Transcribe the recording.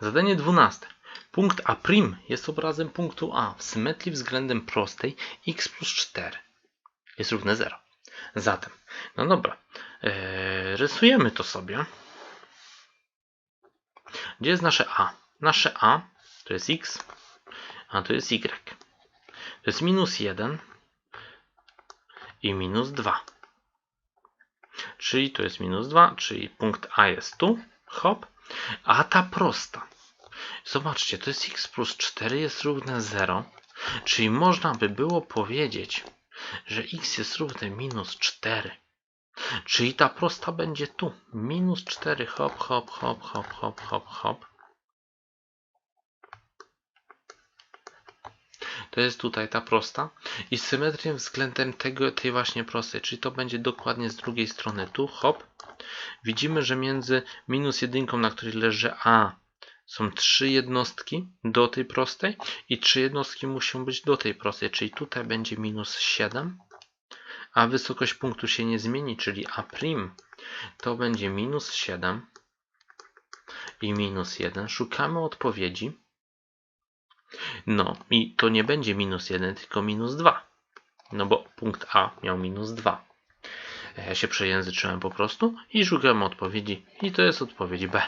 Zadanie 12. Punkt A' jest obrazem punktu A w symetrii względem prostej x plus 4 jest równe 0. Zatem, no dobra, eee, rysujemy to sobie. Gdzie jest nasze A? Nasze A to jest x, a to jest y. To jest minus 1 i minus 2. Czyli to jest minus 2, czyli punkt A jest tu, hop, a ta prosta. Zobaczcie, to jest x plus 4 jest równe 0, czyli można by było powiedzieć, że x jest równe minus 4. Czyli ta prosta będzie tu. Minus 4, hop, hop, hop, hop, hop, hop, hop. To jest tutaj ta prosta. I symetrię względem tego, tej właśnie prostej, czyli to będzie dokładnie z drugiej strony tu, hop. Widzimy, że między minus jedynką, na której leży A, są trzy jednostki do tej prostej i trzy jednostki muszą być do tej prostej, czyli tutaj będzie minus 7, a wysokość punktu się nie zmieni, czyli A' to będzie minus 7 i minus 1. Szukamy odpowiedzi. No i to nie będzie minus 1, tylko minus 2. No bo punkt A miał minus 2. Ja się przejęzyczyłem po prostu i szukamy odpowiedzi i to jest odpowiedź B.